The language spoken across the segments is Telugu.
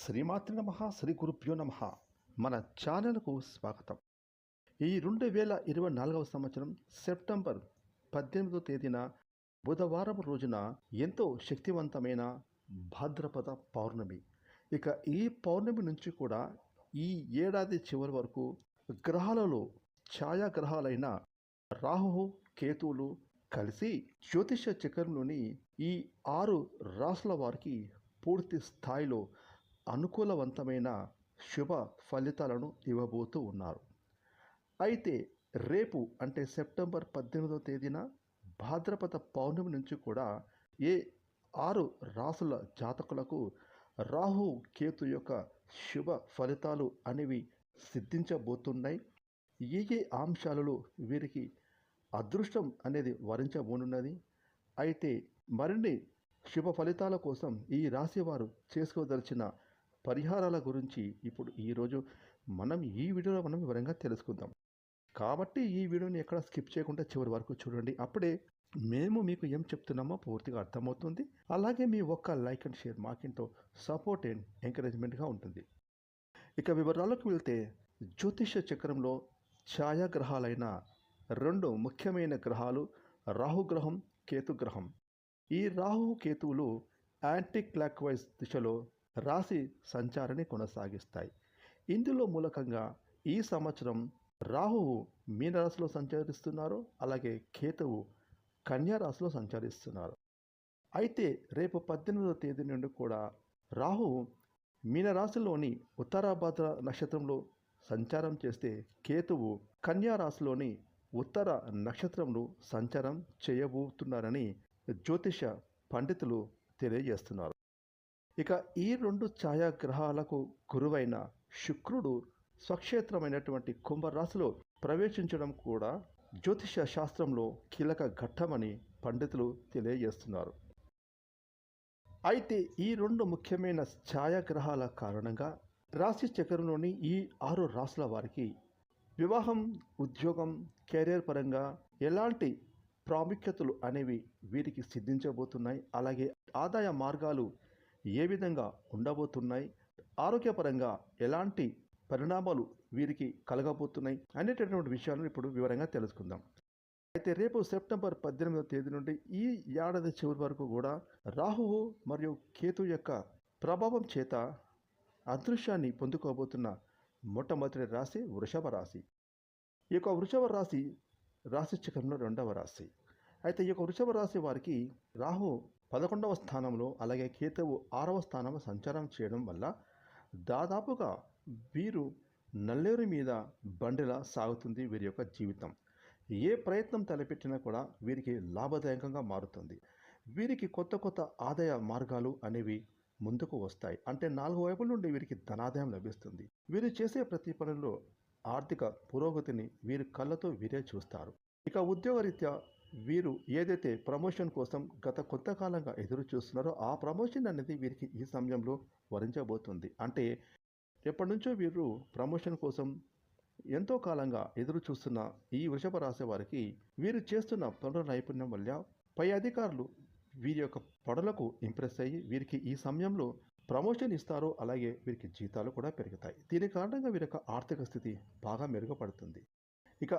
శ్రీమాతృ నమ శ్రీ గురుభ్యో నమ. మన ఛానల్కు స్వాగతం. ఈ రెండు వేల ఇరవై నాలుగవ సంవత్సరం సెప్టెంబర్ పద్దెనిమిదో తేదీన బుధవారం రోజున ఎంతో శక్తివంతమైన భాద్రపద పౌర్ణమి. ఇక ఈ పౌర్ణమి నుంచి కూడా ఈ ఏడాది చివరి వరకు గ్రహాలలో ఛాయాగ్రహాలైన రాహు కేతువులు కలిసి జ్యోతిష చక్రంలోని ఈ ఆరు రాసుల వారికి పూర్తి స్థాయిలో అనుకూలవంతమైన శుభ ఫలితాలను ఇవ్వబోతూ ఉన్నారు. అయితే రేపు అంటే సెప్టెంబర్ పద్దెనిమిదవ తేదీన భాద్రపద పౌర్ణమి నుంచి కూడా ఏ ఆరు రాసుల జాతకులకు రాహు కేతు యొక్క శుభ ఫలితాలు అనేవి సిద్ధించబోతున్నాయి. ఏ ఏ అంశాలలో వీరికి అదృష్టం అనేది వరించబోనున్నది? అయితే మరిన్ని శుభ ఫలితాల కోసం ఈ రాశి వారు చేసుకోదలిచిన పరిహారాల గురించి ఇప్పుడు ఈరోజు మనం ఈ వీడియోలో మనం వివరంగా తెలుసుకుందాం. కాబట్టి ఈ వీడియోని ఎక్కడ స్కిప్ చేయకుండా చివరి వరకు చూడండి. అప్పుడే మేము మీకు ఏం చెప్తున్నామో పూర్తిగా అర్థమవుతుంది. అలాగే మీ ఒక్క లైక్ అండ్ షేర్ మాకింతో సపోర్ట్ అండ్ ఎంకరేజ్మెంట్గా ఉంటుంది. ఇక వివరాలకు వెళ్తే జ్యోతిష చక్రంలో ఛాయాగ్రహాలైన రెండు ముఖ్యమైన గ్రహాలు రాహుగ్రహం కేతుగ్రహం. ఈ రాహు కేతువులు యాంటీ క్లాక్ వైజ్ దిశలో రాశి సంచారాన్ని కొనసాగిస్తాయి. ఇందులో మూలకంగా ఈ సంవత్సరం రాహువు మీనరాశిలో సంచరిస్తున్నారు. అలాగే కేతువు కన్యారాశిలో సంచరిస్తున్నారు. అయితే రేపు పద్దెనిమిదవ తేదీ నుండి కూడా రాహువు మీనరాశిలోని ఉత్తరాభద్ర నక్షత్రంలో సంచారం చేస్తే కేతువు కన్యారాశిలోని ఉత్తర నక్షత్రంలో సంచారం చేయబోతున్నారని జ్యోతిష పండితులు తెలియజేస్తున్నారు. ఇక ఈ రెండు ఛాయాగ్రహాలకు గురువైన శుక్రుడు స్వక్షేత్రమైనటువంటి కుంభరాశిలో ప్రవేశించడం కూడా జ్యోతిష శాస్త్రంలో కీలక ఘట్టమని పండితులు తెలియజేస్తున్నారు. అయితే ఈ రెండు ముఖ్యమైన ఛాయాగ్రహాల కారణంగా రాశి చక్రంలోని ఈ ఆరు రాశుల వారికి వివాహం ఉద్యోగం కెరీర్ పరంగా ఎలాంటి ప్రాముఖ్యతలు అనేవి వీరికి సిద్ధించబోతున్నాయి. అలాగే ఆదాయ మార్గాలు ఏ విధంగా ఉండబోతున్నాయి? ఆరోగ్యపరంగా ఎలాంటి పరిణామాలు వీరికి కలగబోతున్నాయి అనేటటువంటి విషయాలను ఇప్పుడు వివరంగా తెలుసుకుందాం. అయితే రేపు సెప్టెంబర్ పద్దెనిమిదవ తేదీ నుండి ఈ ఏడాది చివరి వరకు కూడా రాహువు మరియు కేతు యొక్క ప్రభావం చేత అదృశ్యాన్ని పొందుకోబోతున్న మొట్టమొదటి రాశి వృషభ రాశి. ఈ యొక్క వృషభ రాశి రాశి చక్రంలో రెండవ రాశి. అయితే ఈ యొక్క వృషభ రాశి వారికి రాహు పదకొండవ స్థానంలో అలాగే కేతువు ఆరవ స్థానంలో సంచారం చేయడం వల్ల దాదాపుగా వీరు నల్లేరు మీద బండిలా సాగుతుంది వీరి యొక్క జీవితం. ఏ ప్రయత్నం తలపెట్టినా కూడా వీరికి లాభదాయకంగా మారుతుంది. వీరికి కొత్త కొత్త ఆదాయ మార్గాలు అనేవి ముందుకు వస్తాయి. అంటే నాలుగు వైపుల నుండి వీరికి ధనాదాయం లభిస్తుంది. వీరు చేసే ప్రతి పనిలో ఆర్థిక పురోగతిని వీరి కళ్ళతో వీరే చూస్తారు. ఇక ఉద్యోగరీత్యా వీరు ఏదైతే ప్రమోషన్ కోసం గత కొంతకాలంగా ఎదురు చూస్తున్నారో ఆ ప్రమోషన్ అనేది వీరికి ఈ సమయంలో వరించబోతుంది. అంటే ఎప్పటి నుంచో వీరు ప్రమోషన్ కోసం ఎంతో కాలంగా ఎదురు చూస్తున్న ఈ వృషభ రాశి వారికి వీరు చేస్తున్న పనుల నైపుణ్యం వల్ల పై అధికారులు వీరి యొక్క పనులకు ఇంప్రెస్ అయ్యి వీరికి ఈ సమయంలో ప్రమోషన్ ఇస్తారు అలాగే వీరికి జీతాలు కూడా పెరుగుతాయి. దీని కారణంగా వీరి యొక్క ఆర్థిక స్థితి బాగా మెరుగుపడుతుంది. ఇక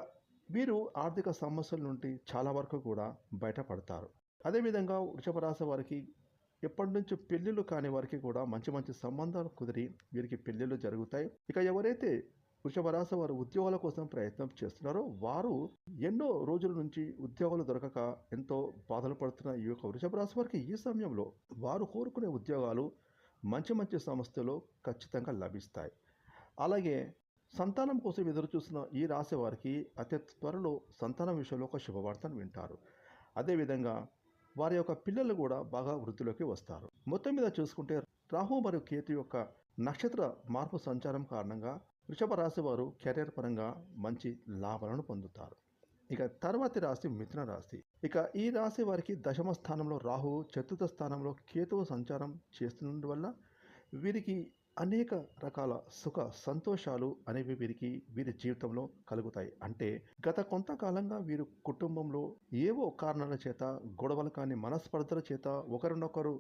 వీరు ఆర్థిక సమస్యల నుండి చాలా వరకు కూడా బయటపడతారు. అదేవిధంగా వృషభ రాశి వారికి ఎప్పటి నుంచో పెళ్ళిళ్ళు కాని వారికి కూడా మంచి మంచి సంబంధాలు కుదిరి వీరికి పెళ్ళిళ్ళు జరుగుతాయి. ఇక ఎవరైతే వృషభ రాశి వారు ఉద్యోగాల కోసం ప్రయత్నం చేస్తున్నారో వారు ఎన్నో రోజుల నుంచి ఉద్యోగాలు దొరకక ఎంతో బాధలు పడుతున్న ఈ యొక్క వృషభ రాశి వారికి ఈ సమయంలో వారు కోరుకునే ఉద్యోగాలు మంచి మంచి సంస్థలో ఖచ్చితంగా లభిస్తాయి. అలాగే సంతానం కోసం ఎదురు చూస్తున్న ఈ రాశి వారికి అతి త్వరలో సంతానం విషయంలో ఒక శుభవార్తను వింటారు. అదేవిధంగా వారి యొక్క పిల్లలు కూడా బాగా వృద్ధిలోకి వస్తారు. మొత్తం మీద చూసుకుంటే రాహు మరియు కేతు యొక్క నక్షత్ర మార్పు సంచారం కారణంగా వృషభ రాశి వారు కెరీర్ పరంగా మంచి లాభాలను పొందుతారు. ఇక తర్వాతి రాశి మిథున రాశి. ఇక ఈ రాశి వారికి దశమ స్థానంలో రాహువు చతుర్థ స్థానంలో కేతువు సంచారం చేస్తున్నందువల్ల వీరికి అనేక రకాల సుఖ సంతోషాలు అనేవి వీరికి వీరి జీవితంలో కలుగుతాయి. అంటే గత కొంతకాలంగా వీరు కుటుంబంలో ఏవో కారణాల చేత గొడవలు కానీ మనస్పర్ధల చేత ఒకరినొకరు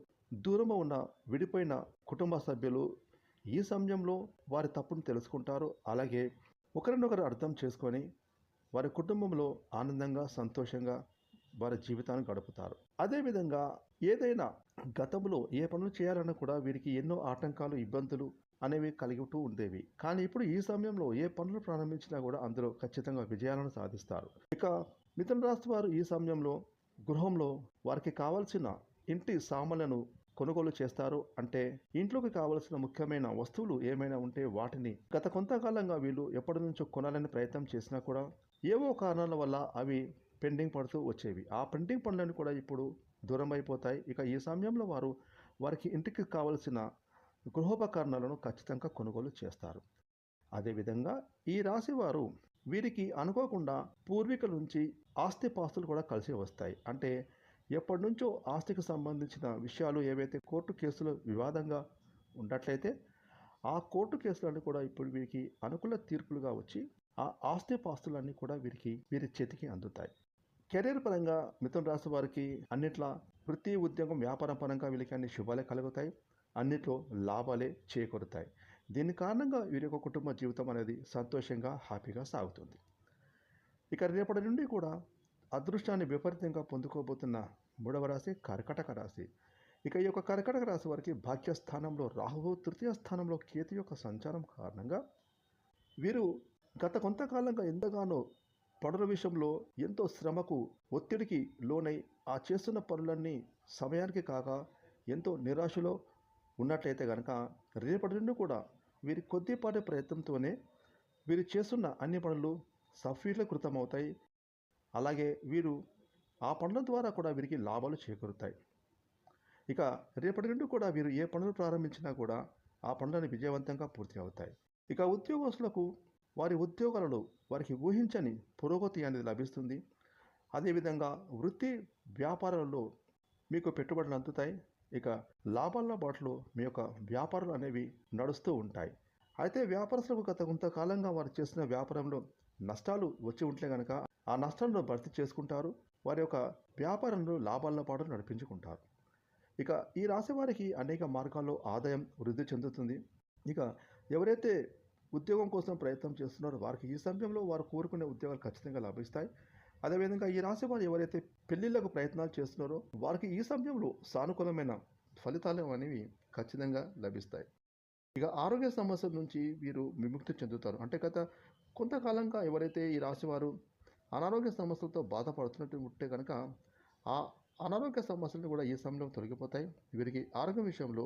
దూరంగా ఉన్న విడిపోయిన కుటుంబ సభ్యులు ఈ సమయంలో వారి తప్పును తెలుసుకుంటారు. అలాగే ఒకరినొకరు అర్థం చేసుకొని వారి కుటుంబంలో ఆనందంగా సంతోషంగా వారి జీవితాన్ని గడుపుతారు. అదేవిధంగా ఏదైనా గతంలో ఏ పనులు చేయాలన్నా కూడా వీరికి ఎన్నో ఆటంకాలు ఇబ్బందులు అనేవి కలుగుతూ ఉండేవి. కానీ ఇప్పుడు ఈ సమయంలో ఏ పనులు ప్రారంభించినా కూడా అందులో ఖచ్చితంగా విజయాలను సాధిస్తారు. ఇక మిథున రాశి వారు ఈ సమయంలో గృహంలో వారికి కావలసిన ఇంటి సామాన్లను కొనుగోలు చేస్తారు. అంటే ఇంట్లోకి కావలసిన ముఖ్యమైన వస్తువులు ఏమైనా ఉంటే వాటిని గత కొంతకాలంగా వీళ్ళు ఎప్పటి నుంచో కొనాలని ప్రయత్నం చేసినా కూడా ఏవో కారణాల వల్ల అవి పెండింగ్ పడుతూ వచ్చేవి. ఆ పెండింగ్ పనులను కూడా ఇప్పుడు దూరం అయిపోతాయి ఇక ఈ సమయంలో వారు వారికి ఇంటికి కావలసిన గృహోపకరణాలను ఖచ్చితంగా కొనుగోలు చేస్తారు. అదేవిధంగా ఈ రాశి వారు వీరికి అనుకోకుండా పూర్వీకుల నుంచి ఆస్తిపాస్తులు కూడా కలిసి వస్తాయి. అంటే ఎప్పటి నుంచో ఆస్తికి సంబంధించిన విషయాలు ఏవైతే కోర్టు కేసులు వివాదంగా ఉన్నట్లయితే ఆ కోర్టు కేసులన్నీ కూడా ఇప్పుడు వీరికి అనుకూల తీర్పులుగా వచ్చి ఆ ఆస్తిపాస్తులన్నీ కూడా వీరికి వీరి చేతికి అందుతాయి. కెరీర్ పరంగా మిథున రాశి వారికి అన్నిట్లా వృత్తి ఉద్యోగం వ్యాపారం పరంగా వీళ్ళకి అన్ని శుభాలే కలుగుతాయి అన్నిట్లో లాభాలే చేకూరుతాయి. దీని కారణంగా వీరి యొక్క కుటుంబ జీవితం అనేది సంతోషంగా హ్యాపీగా సాగుతుంది. ఇక రేపటి నుండి కూడా అదృష్టాన్ని విపరీతంగా పొందుకోబోతున్న మూడవ రాశి కర్కటక రాశి. ఇక ఈ యొక్క కర్కటక రాశి వారికి భాగ్యస్థానంలో రాహువు తృతీయ స్థానంలో కేతు యొక్క సంచారం కారణంగా వీరు గత కొంతకాలంగా ఎంతగానో పనుల విషయంలో ఎంతో శ్రమకు ఒత్తిడికి లోనై ఆ చేస్తున్న పనులన్నీ సమయానికి కాక ఎంతో నిరాశలో ఉన్నట్లయితే కనుక రేపటి నుండి కూడా వీరి కొద్దిపాటి ప్రయత్నంతోనే వీరు చేస్తున్న అన్ని పనులు సఫీలకృతమవుతాయి అలాగే వీరు ఆ పనుల ద్వారా కూడా వీరికి లాభాలు చేకూరుతాయి. ఇక రేపటి నుండి కూడా వీరు ఏ పనులు ప్రారంభించినా కూడా ఆ పనులను విజయవంతంగా పూర్తి అవుతాయి. ఇక ఉద్యోగస్తులకు వారి ఉద్యోగాలలో వారికి ఊహించని పురోగతి అనేది లభిస్తుంది. అదేవిధంగా వృత్తి వ్యాపారాలలో మీకు పెట్టుబడులు అందుతాయి. ఇక లాభాల బాటలో మీ యొక్క వ్యాపారాలు అనేవి నడుస్తూ ఉంటాయి. అయితే వ్యాపారస్తులకు గత కొంతకాలంగా వారు చేసిన వ్యాపారంలో నష్టాలు వచ్చి ఉంటే కనుక ఆ నష్టాలను భర్తీ చేసుకుంటారు. వారి యొక్క వ్యాపారంలో లాభాల పాటు నడిపించుకుంటారు. ఇక ఈ రాశి వారికి అనేక మార్గాల్లో ఆదాయం వృద్ధి చెందుతుంది. ఇక ఎవరైతే ఉద్యోగం కోసం ప్రయత్నం చేస్తున్నారో. వారికి ఈ సమయంలో వారు కోరుకునే ఉద్యోగాలు ఖచ్చితంగా లభిస్తాయి. అదేవిధంగా ఈ రాశి వారు ఎవరైతే పెళ్ళిళ్ళకు ప్రయత్నాలు చేస్తున్నారో వారికి ఈ సమయంలో సానుకూలమైన ఫలితాలు అనేవి ఖచ్చితంగా లభిస్తాయి. ఇక ఆరోగ్య సమస్యల నుంచి వీరు విముక్తి చెందుతారు. అంటే గత కొంతకాలంగా ఎవరైతే ఈ రాశి వారు అనారోగ్య సమస్యలతో బాధపడుతున్నట్టు ఉంటే కనుక ఆ అనారోగ్య సమస్యలు కూడా ఈ సమయంలో తొలగిపోతాయి. వీరికి ఆరోగ్యం విషయంలో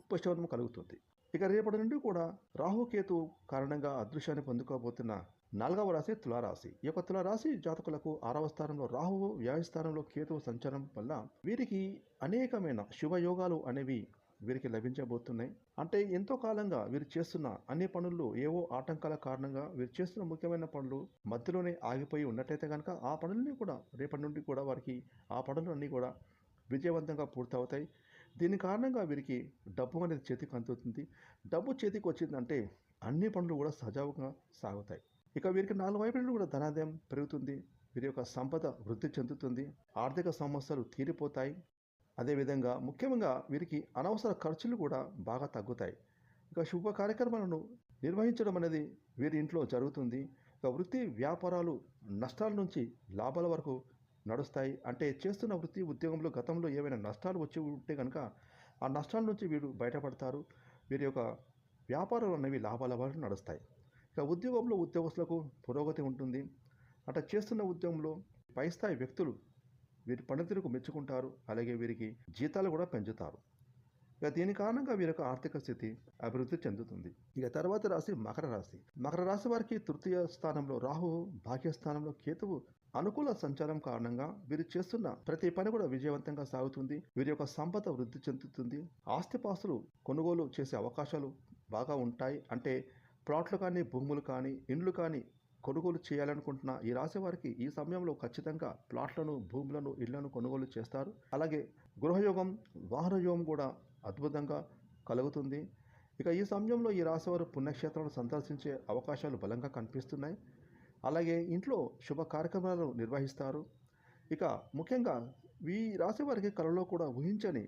ఉపశమనం కలుగుతుంది. ఇక రేపటి నుండి కూడా రాహుకేతు కారణంగా అదృశ్యాన్ని పొందుకోబోతున్న నాలుగవ రాశి తులారాశి. ఈ యొక్క తులారాశి జాతకులకు ఆరవ స్థానంలో రాహువు వ్యాయ స్థానంలో కేతువు సంచారం వల్ల వీరికి అనేకమైన శుభయోగాలు అనేవి వీరికి లభించబోతున్నాయి. అంటే ఎంతో కాలంగా వీరు చేస్తున్న అన్ని పనుల్లో ఏవో ఆటంకాల కారణంగా వీరు చేస్తున్న ముఖ్యమైన పనులు మధ్యలోనే ఆగిపోయి ఉన్నట్టయితే కనుక ఆ పనులన్నీ కూడా రేపటి నుండి కూడా వారికి ఆ పనులు అన్నీ కూడా విజయవంతంగా పూర్తవుతాయి. దీని కారణంగా వీరికి డబ్బు అనేది చేతికి అందుతుంది డబ్బు చేతికి వచ్చిందంటే అన్ని పనులు కూడా సజావుగా సాగుతాయి. ఇక వీరికి నాలుగు వైపు కూడా ధనాదాయం పెరుగుతుంది. వీరి యొక్క సంపద వృద్ధి చెందుతుంది. ఆర్థిక సమస్యలు తీరిపోతాయి. అదేవిధంగా ముఖ్యంగా వీరికి అనవసర ఖర్చులు కూడా బాగా తగ్గుతాయి. ఇక శుభ కార్యక్రమాలను నిర్వహించడం అనేది వీరి ఇంట్లో జరుగుతుంది. ఇక వృత్తి వ్యాపారాలు నష్టాల నుంచి లాభాల వరకు నడుస్తాయి. అంటే చేస్తున్న వృత్తి ఉద్యోగంలో గతంలో ఏమైనా నష్టాలు వచ్చి ఉంటే కనుక ఆ నష్టాల నుంచి వీరు బయటపడతారు. వీరి యొక్క వ్యాపారాలు అనేవి లాభాల వరకు నడుస్తాయి. ఇక ఉద్యోగంలో ఉద్యోగస్తులకు పురోగతి ఉంటుంది. అట్లా చేస్తున్న ఉద్యోగంలో పై స్థాయి వ్యక్తులు వీరి పనితీరుకు మెచ్చుకుంటారు. అలాగే వీరికి జీతాలు కూడా పెంచుతారు. ఇక దీని కారణంగా వీరి యొక్క ఆర్థిక స్థితి అభివృద్ధి చెందుతుంది. ఇక తర్వాత రాశి మకర రాశి. మకర రాశి వారికి తృతీయ స్థానంలో రాహువు భాగ్యస్థానంలో కేతువు అనుకూల సంచారం కారణంగా వీరు చేస్తున్న ప్రతి పని కూడా విజయవంతంగా సాగుతుంది. వీరి యొక్క సంపద వృద్ధి చెందుతుంది. ఆస్తిపాస్తులు కొనుగోలు చేసే అవకాశాలు బాగా ఉంటాయి. అంటే ప్లాట్లు కానీ భూములు కానీ ఇండ్లు కానీ కొనుగోలు చేయాలనుకుంటున్న ఈ రాశి వారికి ఈ సమయంలో ఖచ్చితంగా ప్లాట్లను భూములను ఇళ్ళను కొనుగోలు చేస్తారు. అలాగే గృహయోగం వాహనయోగం కూడా అద్భుతంగా కలుగుతుంది. ఇక ఈ సమయంలో ఈ రాశివారు పుణ్యక్షేత్రాలను సందర్శించే అవకాశాలు బలంగా కనిపిస్తున్నాయి. అలాగే ఇంట్లో శుభ కార్యక్రమాలు నిర్వహిస్తారు. ఇక ముఖ్యంగా ఈ రాశి వారికి కళలో కూడా ఊహించని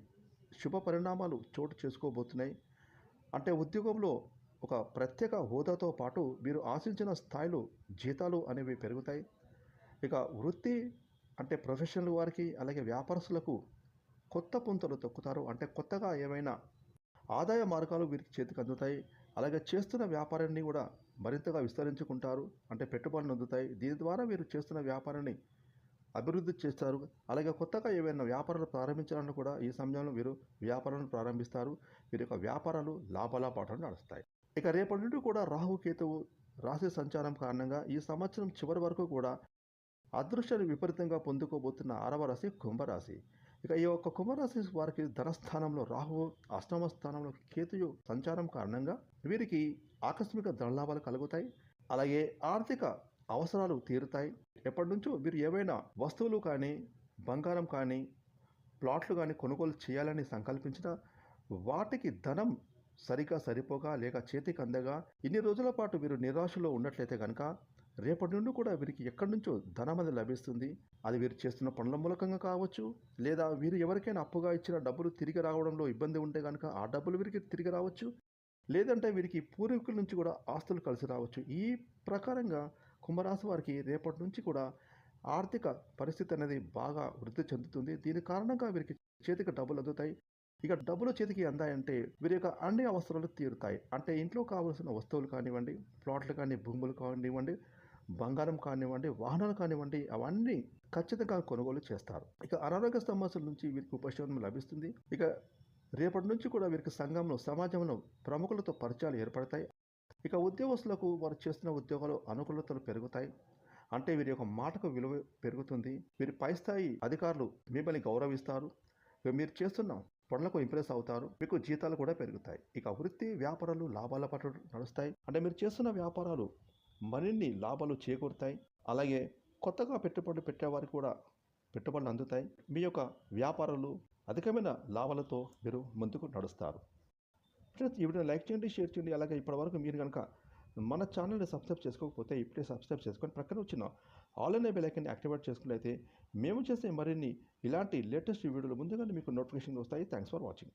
శుభ పరిణామాలు చోటు చేసుకోబోతున్నాయి. అంటే ఉద్యోగంలో ఒక ప్రత్యేక హోదాతో పాటు మీరు ఆశించిన స్థాయిలో జీతాలు అనేవి పెరుగుతాయి. ఇక వృత్తి అంటే ప్రొఫెషనల్ వారికి అలాగే వ్యాపారస్తులకు కొత్త పుంతలు తొక్కుతారు. అంటే కొత్తగా ఏమైనా ఆదాయ మార్గాలు వీరికి చేతికి అందుతాయి. అలాగే చేస్తున్న వ్యాపారాన్ని కూడా మరింతగా విస్తరించుకుంటారు. అంటే పెట్టుబడులు అందుతాయి. దీని ద్వారా మీరు చేస్తున్న వ్యాపారాన్ని అభివృద్ధి చేస్తారు. అలాగే కొత్తగా ఏవైనా వ్యాపారాలు ప్రారంభించాలని కూడా ఈ సమయంలో వీరు వ్యాపారాలను ప్రారంభిస్తారు. వీరి యొక్క వ్యాపారాలు లాభాల పాటలు నడుస్తాయి. ఇక రేపటి నుండి కూడా రాహు కేతువు రాశి సంచారం కారణంగా ఈ సంవత్సరం చివరి వరకు కూడా అదృష్టాన్ని విపరీతంగా పొందుకోబోతున్న ఆరవ రాశి కుంభరాశి. ఇక ఈ యొక్క కుంభరాశి వారికి ధనస్థానంలో రాహువు అష్టమ స్థానంలో కేతుయు సంచారం కారణంగా వీరికి ఆకస్మిక ధనలాభాలు కలుగుతాయి. అలాగే ఆర్థిక అవసరాలు తీరుతాయి. ఎప్పటి నుంచో మీరు ఏవైనా వస్తువులు కానీ బంగారం కానీ ప్లాట్లు కానీ కొనుగోలు చేయాలని సంకల్పించిన వాటికి ధనం సరిగా సరిపోగా లేక చేతికి అందగా ఇన్ని రోజుల పాటు వీరు నిరాశలో ఉన్నట్లయితే కనుక రేపటి నుండి కూడా వీరికి ఎక్కడి నుంచో ధనం అది లభిస్తుంది. అది వీరు చేస్తున్న పనుల మూలకంగా కావచ్చు లేదా వీరు ఎవరికైనా అప్పుగా ఇచ్చిన డబ్బులు తిరిగి రావడంలో ఇబ్బంది ఉంటే కనుక ఆ డబ్బులు వీరికి తిరిగి రావచ్చు. లేదంటే వీరికి పూర్వీకుల నుంచి కూడా ఆస్తులు కలిసి రావచ్చు. ఈ ప్రకారంగా కుంభరాశి వారికి రేపటి నుంచి కూడా ఆర్థిక పరిస్థితి అనేది బాగా వృద్ధి చెందుతుంది. దీని కారణంగా వీరికి చేతికి డబ్బులు అందుతాయి. ఇక డబ్బులు చేతికి అందాయంటే వీరి యొక్క అన్ని అవసరాలు తీరుతాయి. అంటే ఇంట్లో కావాల్సిన వస్తువులు కానివ్వండి ప్లాట్లు కానీ భూములు కానివ్వండి బంగారం కానివ్వండి వాహనాలు కానివ్వండి అవన్నీ ఖచ్చితంగా కొనుగోలు చేస్తారు. ఇక అనారోగ్య సమస్యల నుంచి వీరికి ఉపశమనం లభిస్తుంది. ఇక రేపటి నుంచి కూడా వీరికి సంఘంలో సమాజంలో ప్రముఖులతో పరిచయాలు ఏర్పడతాయి. ఇక ఉద్యోగస్తులకు వారు చేస్తున్న ఉద్యోగాలు అనుకూలతలు పెరుగుతాయి. అంటే వీరి యొక్క మాటకు విలువ పెరుగుతుంది. వీరి పై స్థాయి అధికారులు మిమ్మల్ని గౌరవిస్తారు. మీరు చేస్తున్న పనులకు ఇంప్రెస్ అవుతారు. మీకు జీతాలు కూడా పెరుగుతాయి. ఇక వృత్తి వ్యాపారాలు లాభాల పట్ల నడుస్తాయి. అంటే మీరు చేస్తున్న వ్యాపారాలు మరిన్ని లాభాలు చేకూరుతాయి. అలాగే కొత్తగా పెట్టుబడులు పెట్టేవారికి కూడా పెట్టుబడులు అందుతాయి. మీ యొక్క వ్యాపారాలు అధికమైన లాభాలతో మీరు ముందుకు నడుస్తారు. ఫ్రెండ్స్ ఈ వీడియో లైక్ చేయండి షేర్ చేయండి. అలాగే ఇప్పటివరకు మీరు కనుక మన ఛానల్ని సబ్స్క్రైబ్ చేసుకోకపోతే ఇప్పుడే సబ్స్క్రైబ్ చేసుకొని ప్రక్కన వచ్చిన ఆల్ అనే బెల్ ఐకన్ యాక్టివేట్ చేసుకున్నట్లయితే మేము చేసే మరిన్ని ఇలాంటి లేటెస్ట్ వీడియోలు ముందుగానే మీకు నోటిఫికేషన్ వస్తాయి. Thanks for watching